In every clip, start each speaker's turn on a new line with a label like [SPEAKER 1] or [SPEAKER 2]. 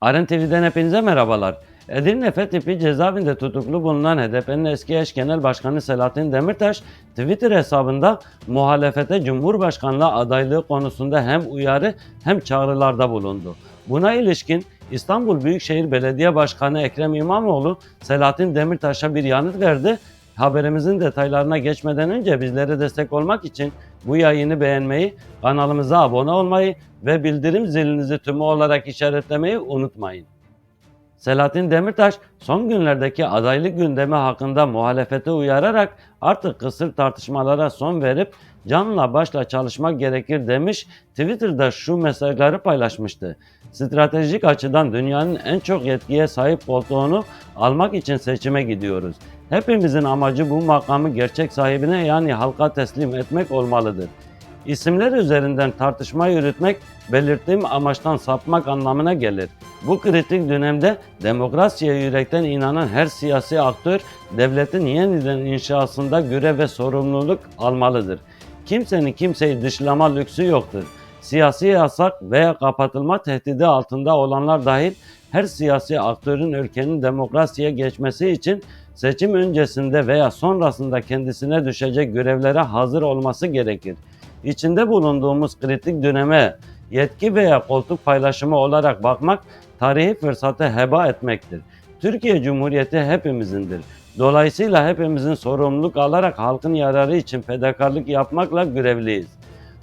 [SPEAKER 1] Aren TV'den hepinize merhabalar. Edirne Fethipi cezaevinde tutuklu bulunan HDP'nin eski eş genel başkanı Selahattin Demirtaş, Twitter hesabında muhalefete Cumhurbaşkanlığı adaylığı konusunda hem uyarı hem çağrılarda bulundu. Buna ilişkin İstanbul Büyükşehir Belediye Başkanı Ekrem İmamoğlu, Selahattin Demirtaş'a bir yanıt verdi. Haberimizin detaylarına geçmeden önce bizlere destek olmak için bu yayını beğenmeyi, kanalımıza abone olmayı ve bildirim zilinizi tümü olarak işaretlemeyi unutmayın. Selahattin Demirtaş son günlerdeki adaylık gündemi hakkında muhalefete uyararak artık kısır tartışmalara son verip canla başla çalışmak gerekir demiş. Twitter'da şu mesajları paylaşmıştı. Stratejik açıdan dünyanın en çok yetkiye sahip koltuğunu almak için seçime gidiyoruz. Hepimizin amacı bu makamı gerçek sahibine yani halka teslim etmek olmalıdır. İsimler üzerinden tartışma yürütmek belirttiğim amaçtan sapmak anlamına gelir. Bu kritik dönemde demokrasiye yürekten inanan her siyasi aktör devletin yeniden inşasında görev ve sorumluluk almalıdır. Kimsenin kimseyi dışlama lüksü yoktur. Siyasi yasak veya kapatılma tehdidi altında olanlar dahil her siyasi aktörün ülkenin demokrasiye geçmesi için seçim öncesinde veya sonrasında kendisine düşecek görevlere hazır olması gerekir. İçinde bulunduğumuz kritik döneme yetki veya koltuk paylaşımı olarak bakmak tarihi fırsatı heba etmektir. Türkiye Cumhuriyeti hepimizindir. Dolayısıyla hepimizin sorumluluk alarak halkın yararı için fedakarlık yapmakla görevliyiz.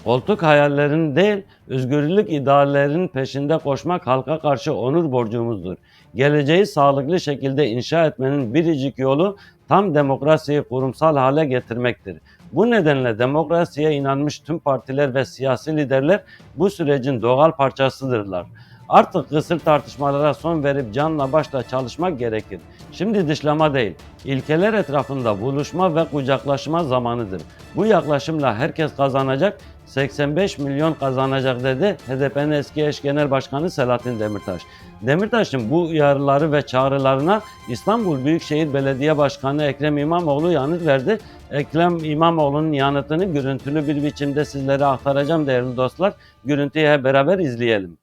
[SPEAKER 1] Koltuk hayallerinin değil, özgürlük ideallerinin peşinde koşmak halka karşı onur borcumuzdur. Geleceği sağlıklı şekilde inşa etmenin biricik yolu tam demokrasiyi kurumsal hale getirmektir. Bu nedenle demokrasiye inanmış tüm partiler ve siyasi liderler bu sürecin doğal parçasıdırlar. Artık kısır tartışmalara son verip canla başla çalışmak gerekir. Şimdi dışlama değil, ilkeler etrafında buluşma ve kucaklaşma zamanıdır. Bu yaklaşımla herkes kazanacak, 85 milyon kazanacak dedi HDP'nin eski eş genel başkanı Selahattin Demirtaş. Demirtaş'ın bu uyarıları ve çağrılarına İstanbul Büyükşehir Belediye Başkanı Ekrem İmamoğlu yanıt verdi. Ekrem İmamoğlu'nun yanıtını görüntülü bir biçimde sizlere aktaracağım değerli dostlar. Görüntüyü hep beraber izleyelim.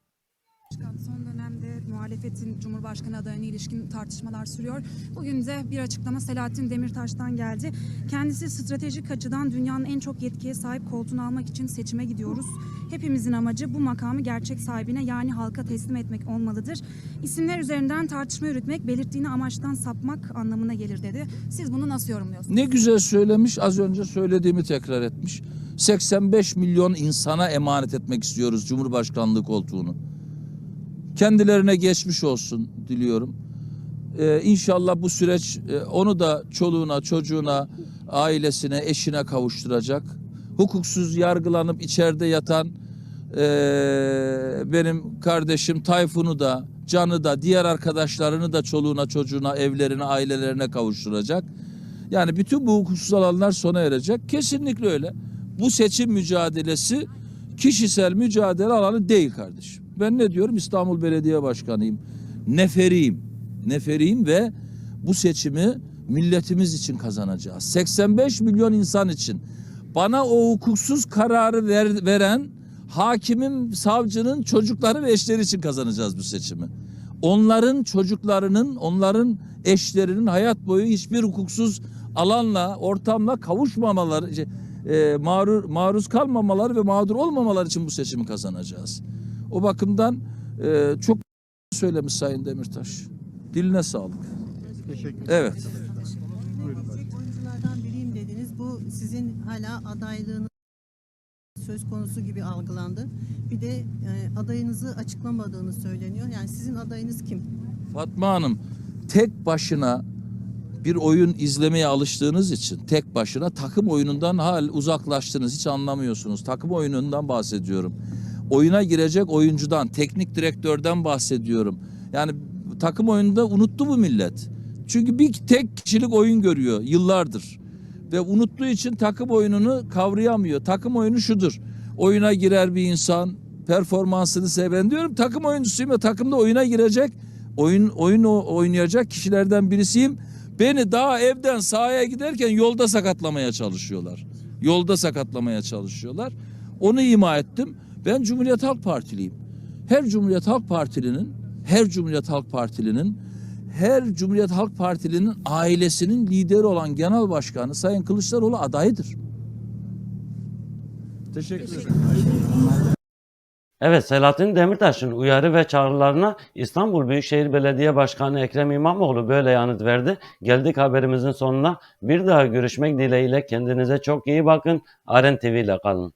[SPEAKER 2] Başkan, Cumhurbaşkanı adayına ilişkin tartışmalar sürüyor. Bugün de bir açıklama Selahattin Demirtaş'tan geldi. Kendisi stratejik açıdan dünyanın en çok yetkiye sahip koltuğunu almak için seçime gidiyoruz. Hepimizin amacı bu makamı gerçek sahibine yani halka teslim etmek olmalıdır. İsimler üzerinden tartışma yürütmek belirttiğini amaçtan sapmak anlamına gelir dedi. Siz bunu nasıl yorumluyorsunuz?
[SPEAKER 3] Ne güzel söylemiş, az önce söylediğimi tekrar etmiş. 85 milyon insana emanet etmek istiyoruz Cumhurbaşkanlığı koltuğunu. Kendilerine geçmiş olsun diliyorum. Ee, inşallah bu süreç e, onu da çoluğuna, çocuğuna, ailesine, eşine kavuşturacak. Hukuksuz yargılanıp içeride yatan e, benim kardeşim Tayfun'u da, Can'ı da, diğer arkadaşlarını da çoluğuna, çocuğuna, evlerine, ailelerine kavuşturacak. Yani bütün bu hukuksuz alanlar sona erecek. Kesinlikle öyle. Bu seçim mücadelesi kişisel mücadele alanı değil kardeşim. Ben ne diyorum? İstanbul Belediye Başkanıyım. Neferiyim. Neferiyim ve bu seçimi milletimiz için kazanacağız. 85 milyon insan için. Bana o hukuksuz kararı ver- veren hakimin, savcının çocukları ve eşleri için kazanacağız bu seçimi. Onların çocuklarının, onların eşlerinin hayat boyu hiçbir hukuksuz alanla, ortamla kavuşmamaları, şey, e, maruz, maruz kalmamaları ve mağdur olmamaları için bu seçimi kazanacağız. O bakımdan e, çok söylemiş Sayın Demirtaş. Diline sağlık.
[SPEAKER 4] Teşekkür
[SPEAKER 3] Evet.
[SPEAKER 5] Gelecek oyunculardan biriyim dediniz. Bu sizin hala adaylığınız söz konusu gibi algılandı. Bir de e, adayınızı açıklamadığını söyleniyor. Yani sizin adayınız kim?
[SPEAKER 3] Fatma Hanım tek başına bir oyun izlemeye alıştığınız için tek başına takım oyunundan hal uzaklaştınız. Hiç anlamıyorsunuz. Takım oyunundan bahsediyorum. Oyuna girecek oyuncudan, teknik direktörden bahsediyorum. Yani takım oyununda unuttu bu millet. Çünkü bir tek kişilik oyun görüyor yıllardır. Ve unuttuğu için takım oyununu kavrayamıyor. Takım oyunu şudur. Oyuna girer bir insan, performansını seven diyorum. Takım oyuncusuyum ve takımda oyuna girecek, oyun oyun oynayacak kişilerden birisiyim. Beni daha evden sahaya giderken yolda sakatlamaya çalışıyorlar. Yolda sakatlamaya çalışıyorlar. Onu ima ettim. Ben Cumhuriyet Halk Partiliyim. Her Cumhuriyet Halk Partilinin her Cumhuriyet Halk Partili'nin her Cumhuriyet Halk Partili'nin ailesinin lideri olan Genel Başkanı Sayın Kılıçdaroğlu adayıdır. Teşekkür ederim.
[SPEAKER 1] Evet Selahattin Demirtaş'ın uyarı ve çağrılarına İstanbul Büyükşehir Belediye Başkanı Ekrem İmamoğlu böyle yanıt verdi. Geldik haberimizin sonuna. Bir daha görüşmek dileğiyle kendinize çok iyi bakın. Aren TV ile kalın.